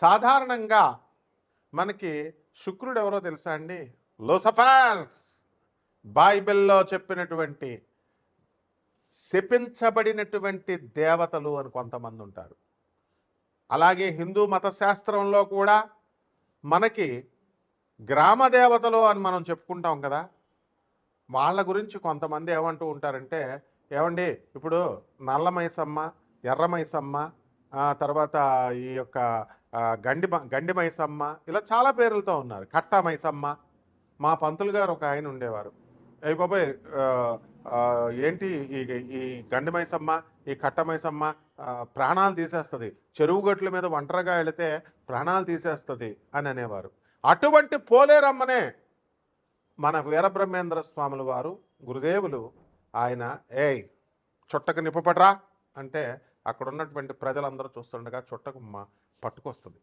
సాధారణంగా మనకి శుక్రుడు ఎవరో తెలుసా అండి? లోసఫర్. బైబిల్లో చెప్పినటువంటి శపించబడినటువంటి దేవతలు అని కొంతమంది ఉంటారు. అలాగే హిందూ మత శాస్త్రంలో కూడా మనకి గ్రామ దేవతలు అని మనం చెప్పుకుంటాం కదా. వాళ్ళ గురించి కొంతమంది ఏమంటూ ఉంటారంటే ఏమండి ఇప్పుడు నల్ల మైసమ్మ ఎర్ర మైసమ్మ తర్వాత ఈ యొక్క గండి గండి మైసమ్మ ఇలా చాలా పేర్లతో ఉన్నారు. కట్టా మైసమ్మ మా పంతులు గారు ఒక ఆయన ఉండేవారు. అయ్యి బాబాయ్ ఏంటి ఈ ఈ గండి మైసమ్మ ఈ కట్ట మైసమ్మ ప్రాణాలు తీసేస్తుంది. చెరువు గట్ల మీద ఒంటరిగా వెళితే ప్రాణాలు తీసేస్తుంది అని అనేవారు. అటువంటి పోలేరమ్మనే మన వీరబ్రహ్మేంద్ర స్వాముల వారు గురుదేవులు ఆయన ఏయ్ చుట్టకు నిప్పపట్రా అంటే అక్కడ ఉన్నటువంటి ప్రజలందరూ చూస్తుండగా చుట్టకు పట్టుకొస్తుంది.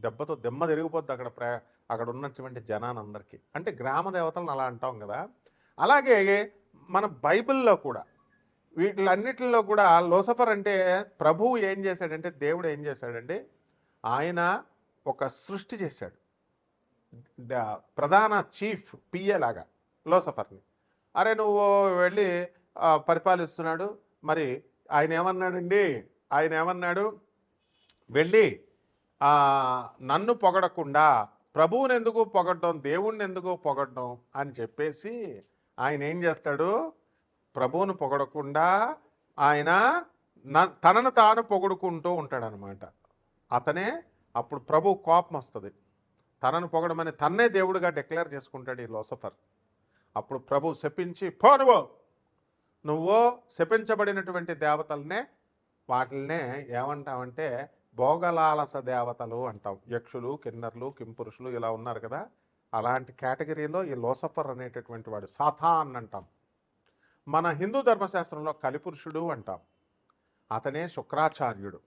దెబ్బతో దెమ్మ తిరిగిపోద్ది అక్కడ ప్ర అక్కడ ఉన్నటువంటి జనానందరికీ అంటే గ్రామ దేవతలను అలా అంటాం కదా. అలాగే మన బైబిల్లో కూడా వీటిలన్నిటిలో కూడా లోసఫర్ అంటే ప్రభువు ఏం చేశాడంటే దేవుడు ఏం చేశాడంటే ఆయన ఒక సృష్టి చేశాడు. ప్రధాన చీఫ్ పిఏ లాగా లోసఫర్ని. అరే నువ్వు వెళ్ళి పరిపాలిస్తున్నాడు. మరి ఆయన ఏమన్నాడండి? ఆయన ఏమన్నాడు? వెళ్ళి నన్ను పొగడకుండా ప్రభువుని ఎందుకు పొగడడం దేవుణ్ణి ఎందుకు పొగడడం అని చెప్పేసి ఆయన ఏం చేస్తాడు? ప్రభువును పొగడకుండా ఆయన తనను తాను పొగుడుకుంటూ ఉంటాడనమాట. అతనే అప్పుడు ప్రభు కోపం వస్తుంది. తనను పొగడమని తన్నే దేవుడిగా డిక్లేర్ చేసుకుంటాడు ఈ లోసఫర్. అప్పుడు ప్రభు శపించి పో నువ్వు! నువ్వు శపించబడినటువంటి దేవతలనే వాటిల్నే ఏమంటావంటే భోగలాలస దేవతలు అంటాం. యక్షులు కిన్నర్లు కింపురుషులు ఇలా ఉన్నారు కదా. అలాంటి కేటగిరీలో ఈ లోసఫర్ అనేటటువంటి వాడు సాథాన్ అంటాం. మన హిందూ ధర్మశాస్త్రంలో కలిపురుషుడు అంటాం. అతనే శుక్రాచార్యుడు.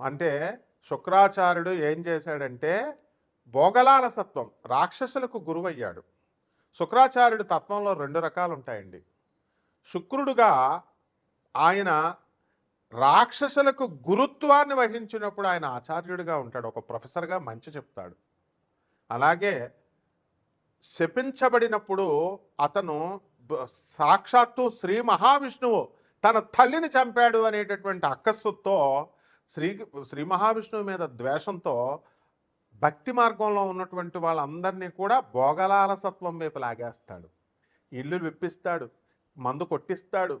అంటే శుక్రాచార్యుడు ఏం చేశాడంటే భోగలాలసత్వం రాక్షసులకు గురువయ్యాడు. శుక్రాచార్యుడు తత్వంలో రెండు రకాలు ఉంటాయండి శుక్రుడుగా ఆయన రాక్షసులకు గురుత్వాన్ని వహించినప్పుడు ఆయన ఆచార్యుడిగా ఉంటాడు. ఒక ప్రొఫెసర్గా మంచి చెప్తాడు. అలాగే శపించబడినప్పుడు అతను సాక్షాత్తు శ్రీ మహావిష్ణువు తన తల్లిని చంపాడు అనేటటువంటి అక్కస్సుతో శ్రీ శ్రీ మహావిష్ణువు మీద ద్వేషంతో భక్తి మార్గంలో ఉన్నటువంటి వాళ్ళందరినీ కూడా భోగలాలసత్వం వైపు లాగేస్తాడు. ఇల్లు విప్పిస్తాడు. మందు కొట్టిస్తాడు.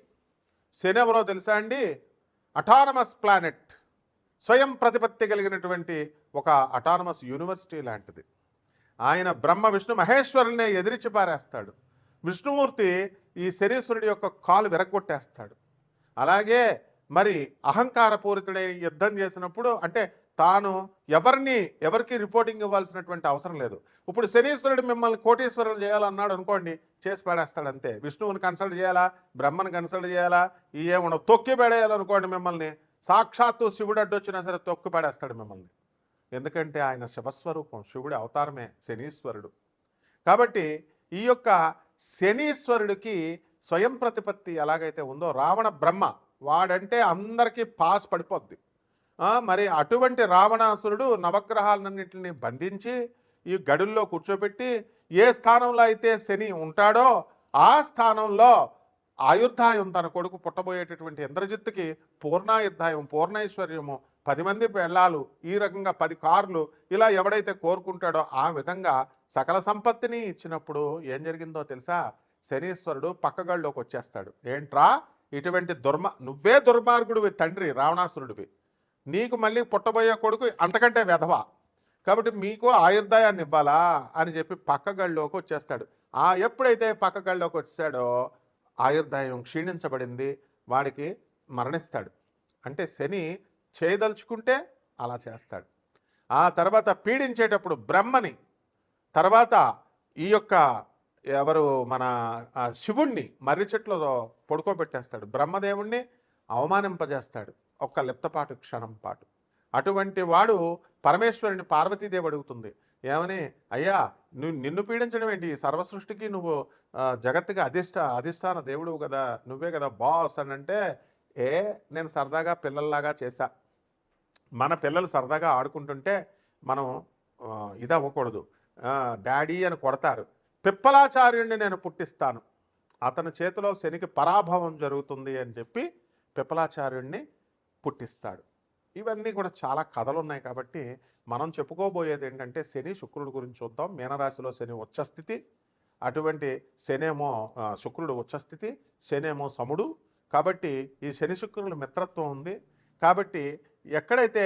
శని ఎవరో తెలుసా అండి? అటానమస్ ప్లానెట్ స్వయం ప్రతిపత్తి కలిగినటువంటి ఒక అటానమస్ యూనివర్సిటీ లాంటిది. ఆయన బ్రహ్మ విష్ణు మహేశ్వరుల్నే ఎదిరించి పారేస్తాడు. విష్ణుమూర్తి ఈ శనీశ్వరుడి యొక్క కాలు విరగొట్టేస్తాడు అలాగే మరి అహంకారపూరితుడై యుద్ధం చేసినప్పుడు అంటే తాను ఎవరిని ఎవరికి రిపోర్టింగ్ ఇవ్వాల్సినటువంటి అవసరం లేదు. ఇప్పుడు శనీశ్వరుడు మిమ్మల్ని కోటీశ్వరులు చేయాలన్నాడు అనుకోండి చేసి పడేస్తాడు అంతే విష్ణువుని కన్సల్ట్ చేయాలా? బ్రహ్మను కన్సల్ట్ చేయాలా? ఏమన్నా తొక్కి పడేయాలనుకోండి మిమ్మల్ని సాక్షాత్తు శివుడు అడ్డొచ్చినా సరే తొక్కి పడేస్తాడు మిమ్మల్ని. ఎందుకంటే ఆయన శివస్వరూపం శివుడి అవతారమే శనీశ్వరుడు. కాబట్టి ఈ యొక్క శనీశ్వరుడికి స్వయం ప్రతిపత్తి ఎలాగైతే ఉందో రావణ బ్రహ్మ వాడంటే అందరికీ పాస్ పడిపోద్ది. మరి అటువంటి రావణాసురుడు నవగ్రహాలన్నింటిని బంధించి ఈ గడుల్లో కూర్చోబెట్టి ఏ స్థానంలో అయితే శని ఉంటాడో ఆ స్థానంలో ఆయుర్ధాయం తన కొడుకు పుట్టబోయేటటువంటి ఇంద్రజిత్తుకి పూర్ణాయుర్ధాయం పూర్ణైశ్వర్యము పది మంది పెళ్ళాలు ఈ రకంగా పది కార్లు ఇలా ఎవడైతే కోరుకుంటాడో ఆ విధంగా సకల సంపత్తిని ఇచ్చినప్పుడు ఏం జరిగిందో తెలుసా? శనీశ్వరుడు పక్కగళ్ళలోకి వచ్చేస్తాడు ఏంట్రా? ఇటువంటి దుర్మ నువ్వే దుర్మార్గుడివి తండ్రి రావణాసురుడివి. నీకు మళ్ళీ పుట్టబోయే కొడుకు అంతకంటే వెధవ? కాబట్టి మీకు ఆయుర్దాయాన్ని ఇవ్వాలా? అని చెప్పి పక్కగళ్ళలోకి వచ్చేస్తాడు. ఆ ఎప్పుడైతే పక్కగళ్ళలోకి వచ్చాడో ఆయుర్దాయం క్షీణించబడింది. వాడికి మరణిస్తాడు. అంటే శని చేయదలుచుకుంటే అలా చేస్తాడు. ఆ తర్వాత పీడించేటప్పుడు బ్రహ్మని తర్వాత ఈ యొక్క ఎవరు మన శివుణ్ణి మర్రి చెట్లతో పడుకోబెట్టేస్తాడు. బ్రహ్మదేవుణ్ణి అవమానింపజేస్తాడు. ఒక్క లిప్తపాటు క్షణం పాటు. అటువంటి వాడు పరమేశ్వరుని పార్వతీదేవి అడుగుతుంది. ఏమని? అయ్యా నువ్వు నిన్ను పీడించడం ఏంటి? ఈ సర్వసృష్టికి నువ్వు జగత్తుకి అధిష్ట అధిష్టాన దేవుడు కదా నువ్వే కదా బాస్ అని అంటే ఏ నేను సరదాగా పిల్లల్లాగా చేశా. మన పిల్లలు సరదాగా ఆడుకుంటుంటే మనం ఇది అవ్వకూడదు డాడీ అని కొడతారు. పిప్పలాచార్యుడిని నేను పుట్టిస్తాను. అతని చేతిలో శనికి పరాభవం జరుగుతుంది అని చెప్పి పిపలాచార్యుణ్ణి పుట్టిస్తాడు. ఇవన్నీ కూడా చాలా కథలు ఉన్నాయి కాబట్టి మనం చెప్పుకోబోయేది ఏంటంటే శని శుక్రుడు గురించి చూద్దాం. మీనరాశిలో శని ఉచ్చస్థితి అటువంటి శనేమో శుక్రుడు ఉచ్చస్థితి శనేమో సముడు. కాబట్టి ఈ శని శుక్రుల మిత్రత్వం ఉంది. కాబట్టి ఎక్కడైతే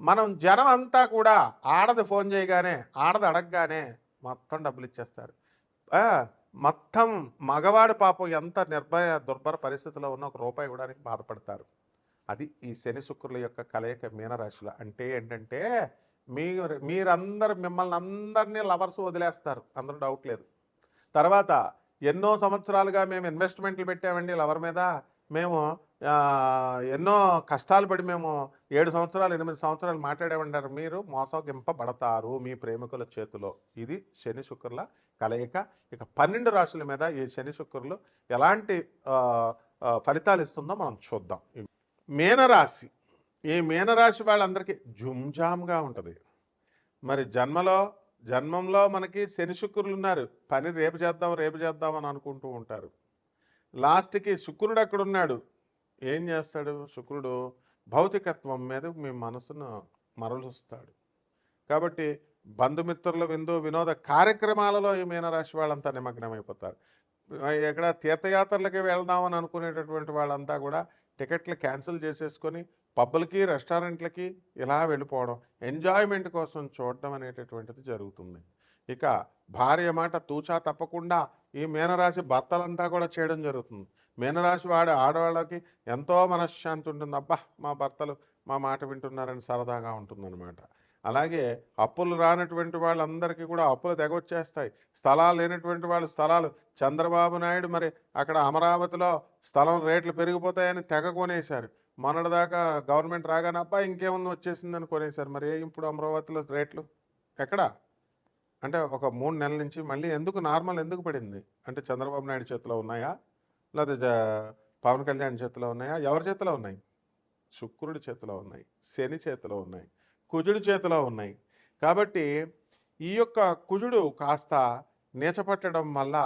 మనం జనం అంతా కూడా ఆడది ఫోన్ చేయగానే ఆడది అడగగానే మొత్తం డబ్బులు ఇచ్చేస్తారు. మొత్తం మగవాడు పాపం ఎంత నిర్భయ దుర్భర పరిస్థితిలో ఉన్న ఒక రూపాయి ఇవ్వడానికి బాధపడతారు. అది ఈ శని శుక్రుల యొక్క కలయిక మీనరాశుల. అంటే ఏంటంటే మీరు మీరందరు మిమ్మల్ని అందరినీ లవర్స్ వదిలేస్తారు. అందరూ డౌట్ లేదు. తర్వాత ఎన్నో సంవత్సరాలుగా మేము ఇన్వెస్ట్మెంట్లు పెట్టామండి లవర్ మీద. మేము ఎన్నో కష్టాలు పడి మేము ఏడు సంవత్సరాలు ఎనిమిది సంవత్సరాలు మాట్లాడేమంటారు మీరు మోసగింపబడతారు మీ ప్రేమికుల చేతిలో. ఇది శని శుక్రుల కలయిక. ఇక పన్నెండు రాశుల మీద ఈ శని శుక్రులు ఎలాంటి ఫలితాలు ఇస్తుందో మనం చూద్దాం. మీనరాశి. ఈ మీనరాశి వాళ్ళందరికీ జుంజామ్గా ఉంటుంది. మరి జన్మలో జన్మంలో మనకి శని శుక్రులు ఉన్నారు. పని రేపు చేద్దాం రేపు చేద్దాం అని అనుకుంటూ ఉంటారు. లాస్ట్కి శుక్రుడు అక్కడ ఉన్నాడు ఏం చేస్తాడు శుక్రుడు? భౌతికత్వం మీద మీ మనసును మరలుస్తాడు కాబట్టి బంధుమిత్రుల విందు వినోద కార్యక్రమాలలో ఈ మీనరాశి వాళ్ళంతా నిమగ్నమైపోతారు. ఎక్కడ తీర్థయాత్రలకి వెళ్దామని అనుకునేటటువంటి వాళ్ళంతా కూడా టికెట్లు క్యాన్సిల్ చేసేసుకొని పబ్బులకి రెస్టారెంట్లకి ఇలా వెళ్ళిపోవడం ఎంజాయ్మెంట్ కోసం చూడడం అనేటటువంటిది జరుగుతుంది. ఇక భార్య మాట తూచా తప్పకుండా ఈ మీనరాశి భర్తలంతా కూడా చేయడం జరుగుతుంది. మీనరాశి వాడే ఆడవాళ్ళకి ఎంతో మనశ్శాంతి ఉంటుంది. అబ్బా మా భర్తలు మా మాట వింటున్నారని సరదాగా ఉంటుందన్నమాట. అలాగే అప్పులు రానటువంటి వాళ్ళందరికీ కూడా అప్పులు తెగొచ్చేస్తాయి. స్థలాలు లేనటువంటి వాళ్ళు స్థలాలు చంద్రబాబు నాయుడు మరి అక్కడ అమరావతిలో స్థలం రేట్లు పెరిగిపోతాయని తెగ కొనేశారు. మొన్నటిదాకా గవర్నమెంట్ రాగానే అబ్బా ఇంకేముంది వచ్చేసిందని కొనేశారు. మరి ఇప్పుడు అమరావతిలో రేట్లు? ఎక్కడ? అంటే ఒక మూడు నెలల నుంచి మళ్ళీ ఎందుకు నార్మల్ ఎందుకు పడింది? అంటే చంద్రబాబు నాయుడు చేతిలో ఉన్నాయా? లేదా పవన్ కళ్యాణ్ చేతిలో ఉన్నాయా? ఎవరి చేతిలో ఉన్నాయి? శుక్రుడి చేతిలో ఉన్నాయి శని చేతిలో ఉన్నాయి కుజుడి చేతిలో ఉన్నాయి. కాబట్టి ఈ యొక్క కుజుడు కాస్త నీచపట్టడం వల్ల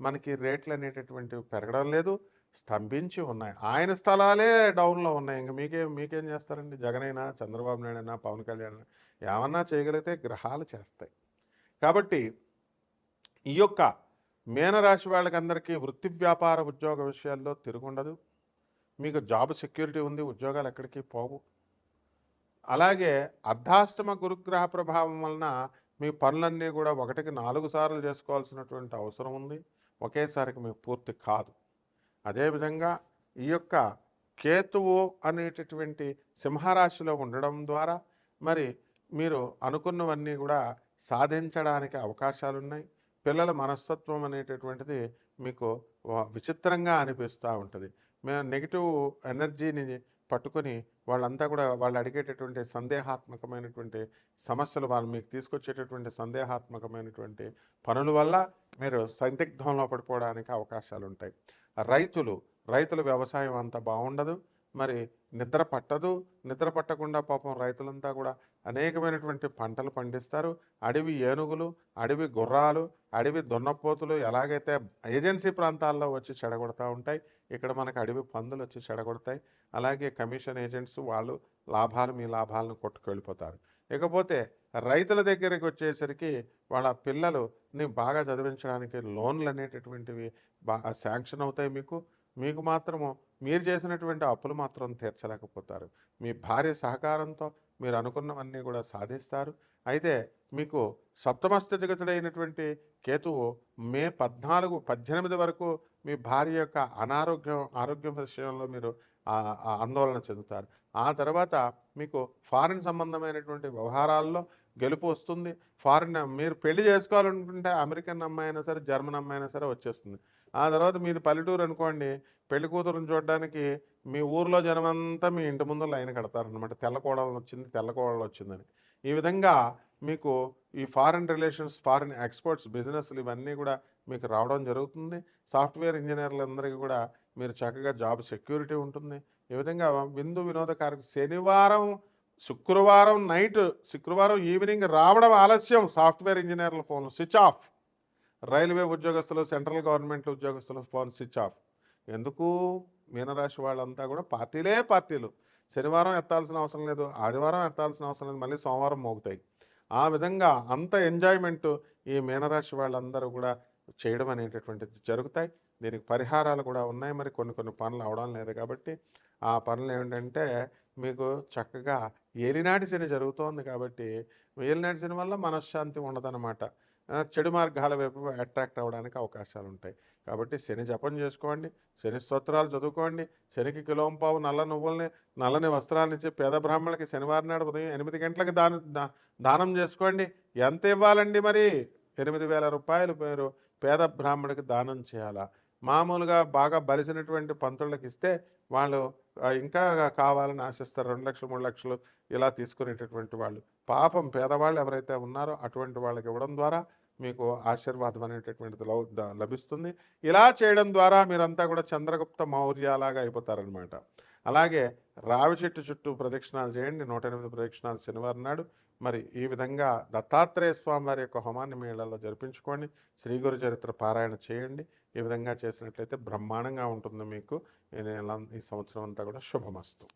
మనకి రేట్లు అనేటటువంటివి పెరగడం లేదు స్తంభించి ఉన్నాయి. ఆయన స్థలాలే డౌన్లో ఉన్నాయి. ఇంక మీకేం మీకేం చేస్తారండి? జగనైనా చంద్రబాబు నాయుడు అయినా పవన్ కళ్యాణ్ ఏమన్నా చేయగలిగితే గ్రహాలు చేస్తాయి. కాబట్టి ఈ యొక్క మీనరాశి వాళ్ళకందరికీ వృత్తి వ్యాపార ఉద్యోగ విషయాల్లో తిరుగుండదు. మీకు జాబ్ సెక్యూరిటీ ఉంది ఉద్యోగాలు ఎక్కడికి పోవు. అలాగే అర్ధాష్టమ గురుగ్రహ ప్రభావం వలన మీ పనులన్నీ కూడా ఒకటికి నాలుగు సార్లు చేసుకోవాల్సినటువంటి అవసరం ఉంది. ఒకేసారికి మీకు పూర్తి కాదు. అదేవిధంగా ఈ యొక్క కేతువు అనేటటువంటి సింహరాశిలో ఉండడం ద్వారా మరి మీరు అనుకున్నవన్నీ కూడా సాధించడానికి అవకాశాలు ఉన్నాయి పిల్లల మనస్తత్వం అనేటటువంటిది మీకు విచిత్రంగా అనిపిస్తూ ఉంటుంది. మేము నెగిటివ్ ఎనర్జీని పట్టుకొని వాళ్ళంతా కూడా వాళ్ళు అడిగేటటువంటి సందేహాత్మకమైనటువంటి సమస్యలు వాళ్ళు మీకు తీసుకొచ్చేటటువంటి సందేహాత్మకమైనటువంటి పనుల వల్ల మీరు సందిగ్ధంలో పడిపోవడానికి అవకాశాలు ఉంటాయి రైతులు రైతుల వ్యవసాయం అంత బాగుండదు. మరి నిద్ర పట్టదు. నిద్ర పట్టకుండా పాపం రైతులంతా కూడా అనేకమైనటువంటి పంటలు పండిస్తారు. అడవి ఏనుగులు అడవి గుర్రాలు అడవి దున్నపోతులు ఎలాగైతే ఏజెన్సీ ప్రాంతాల్లో వచ్చి చెడగొడతా ఉంటాయి ఇక్కడ మనకు అడవి పందులు వచ్చి చెడగొడతాయి. అలాగే కమిషన్ ఏజెంట్స్ వాళ్ళు లాభాలు మీ లాభాలను కొట్టుకెళ్ళిపోతారు. ఇకపోతే రైతుల దగ్గరికి వచ్చేసరికి వాళ్ళ పిల్లలు నేను బాగా చదివించడానికి లోన్లు అనేటటువంటివి బాగా శాంక్షన్ అవుతాయి మీకు. మీకు మాత్రము మీరు చేసినటువంటి అప్పులు మాత్రం తీర్చలేకపోతారు. మీ భార్య సహకారంతో మీరు అనుకున్నవన్నీ కూడా సాధిస్తారు. అయితే మీకు సప్తమ స్థితిగతుడైనటువంటి కేతువు మే పద్నాలుగు పద్దెనిమిది వరకు మీ భార్య యొక్క అనారోగ్యం ఆరోగ్యం విషయంలో మీరు ఆ- ఆందోళన చెందుతారు. ఆ తర్వాత మీకు ఫారిన్ సంబంధమైనటువంటి వ్యవహారాల్లో గెలుపు వస్తుంది. ఫారిన్ మీరు పెళ్ళి చేసుకోవాలనుకుంటే అమెరికన్ అమ్మాయి అయినా సరే జర్మన్ అమ్మాయి అయినా సరే వచ్చేస్తుంది. ఆ తర్వాత మీది పల్లెటూరు అనుకోండి పెళ్ళి కూతురుని చూడడానికి మీ ఊర్లో జనమంతా మీ ఇంటి ముందు లైన్ కడతారనమాట తెల్లకోడలు వచ్చింది తెల్లకోడలు వచ్చిందని. ఈ విధంగా మీకు ఈ ఫారిన్ రిలేషన్స్ ఫారిన్ ఎక్స్పోర్ట్స్ బిజినెస్లు ఇవన్నీ కూడా మీకు రావడం జరుగుతుంది. సాఫ్ట్వేర్ ఇంజనీర్లందరికీ కూడా మీరు చక్కగా జాబ్ సెక్యూరిటీ ఉంటుంది. ఈ విధంగా విందు వినోద కార్యక్రమం శనివారం శుక్రవారం నైట్ శుక్రవారం ఈవినింగ్ రావడం ఆలస్యం. సాఫ్ట్వేర్ ఇంజనీర్ల ఫోన్ స్విచ్ ఆఫ్. రైల్వే ఉద్యోగస్తులు సెంట్రల్ గవర్నమెంట్ ఉద్యోగస్తులు ఫోన్ స్విచ్ ఆఫ్. ఎందుకు? మీనరాశి వాళ్ళంతా కూడా పార్టీలే పార్టీలు. శనివారం ఎత్తాల్సిన అవసరం లేదు ఆదివారం ఎత్తాల్సిన అవసరం లేదు మళ్ళీ సోమవారం మోగుతాయి. ఆ విధంగా అంత ఎంజాయ్మెంట్ ఈ మీనరాశి వాళ్ళందరూ కూడా చేయడం అనేటటువంటిది జరుగుతాయి. దీనికి పరిహారాలు కూడా ఉన్నాయి. మరి కొన్ని కొన్ని పనులు అవడం లేదు కాబట్టి ఆ పనులు ఏంటంటే మీకు చక్కగా ఏలినాటి శని జరుగుతోంది కాబట్టి ఏలినాటి శని వల్ల మనశ్శాంతి ఉండదన్నమాట. చెడు మార్గాల వైపు అట్రాక్ట్ అవ్వడానికి అవకాశాలు ఉంటాయి కాబట్టి శని జపం చేసుకోండి శని స్తోత్రాలు చదువుకోండి శనికి కిలోంపావు నల్ల నువ్వుల్ని నల్లని వస్త్రాలను ఇచ్చి పేద బ్రాహ్మణులకి శనివారం నాడు ఉదయం ఎనిమిది గంటలకు దాన దానం చేసుకోండి. ఎంత ఇవ్వాలండి మరి? ఎనిమిది వేల రూపాయలు మీరు పేద బ్రాహ్మణుడికి దానం చేయాలా? మామూలుగా బాగా బలిసినటువంటి పంతుళ్ళకి ఇస్తే వాళ్ళు ఇంకా కావాలని ఆశిస్తారు. రెండు లక్షలు మూడు లక్షలు ఇలా తీసుకునేటటువంటి వాళ్ళు. పాపం పేదవాళ్ళు ఎవరైతే ఉన్నారో అటువంటి వాళ్ళకి ఇవ్వడం ద్వారా మీకు ఆశీర్వాదం అనేటటువంటిది లవ్- లభిస్తుంది. ఇలా చేయడం ద్వారా మీరంతా కూడా చంద్రగుప్త మౌర్యలాగా అయిపోతారనమాట అలాగే రావి చెట్టు చుట్టూ ప్రదక్షిణాలు చేయండి. నూట ఎనిమిది ప్రదక్షిణాలు శనివారం నాడు. మరి ఈ విధంగా దత్తాత్రేయ స్వామి వారి యొక్క హోమాన్ని మీ ఇళ్ళలో జరిపించుకోండి. శ్రీ గురు చరిత్ర పారాయణ చేయండి. ఈ విధంగా చేసినట్లయితే బ్రహ్మాండంగా ఉంటుంది మీకు. ఈ ఈ సంవత్సరం అంతా కూడా శుభమస్తు.